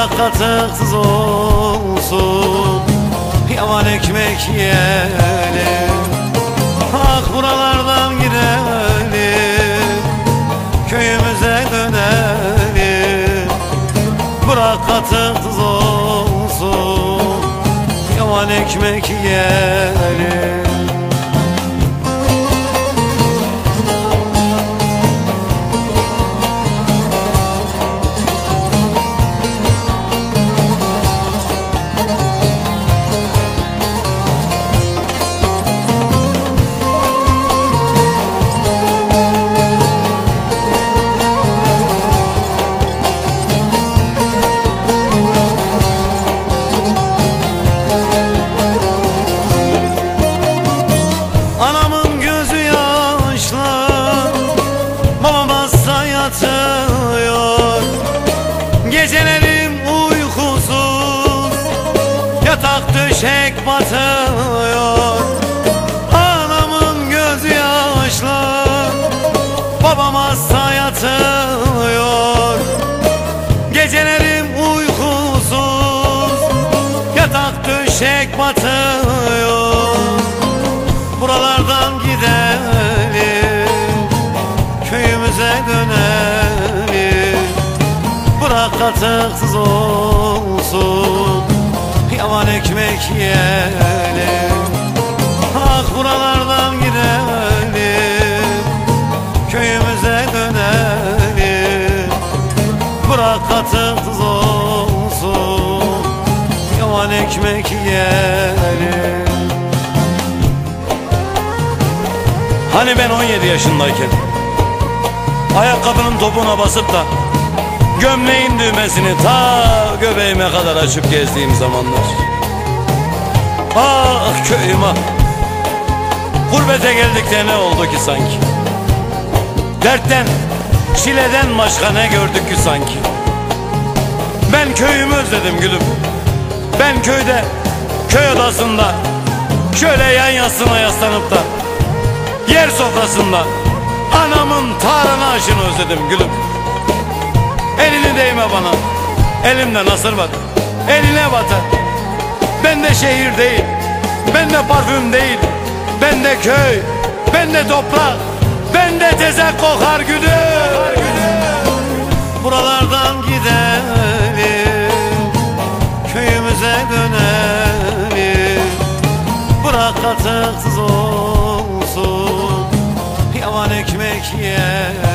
Bırak katıksız olsun. Yavan ekmek yiyelim. Ah buralardan gidelim. Köyümüze dönelim. Bırak katıksız olsun. Yavan ekmek yiyelim Döşek batıyor Anamın gözü yaşlı Babam hasta yatıyor. Gecelerim uykusuz Yatak döşek batıyor. Buralardan gidelim Köyümüze dönelim. Bırak katıksız Yavan ekmek yiyelim Ah buralardan gidelim Köyümüze dönelim. Bırak katıksız olsun Yavan ekmek yiyelim. Hani ben 17 yaşındayken Ayakkabının topuna basıp da Gömleğin düğmesini ta göbeğime kadar açıp gezdiğim zamanlar Ah köyüm ah Gurbete geldik de ne oldu ki sanki? Dertten, çileden başka ne gördük ki sanki? Ben köyümü özledim gülüm. Ben köyde, köy odasında Şöyle yan yasına yaslanıp da Yer sofrasında Anamın tarhana aşını özledim gülüm. Elini değme bana. Elimde nasır bak Eline batar Ben de şehir değil Ben de parfüm değil Ben de köy Ben de toprak Ben de tezek kokar gülüm Buralardan gidelim Köyümüze dönelim. Bırak katıksız olsun Yavan ekmek yiyelim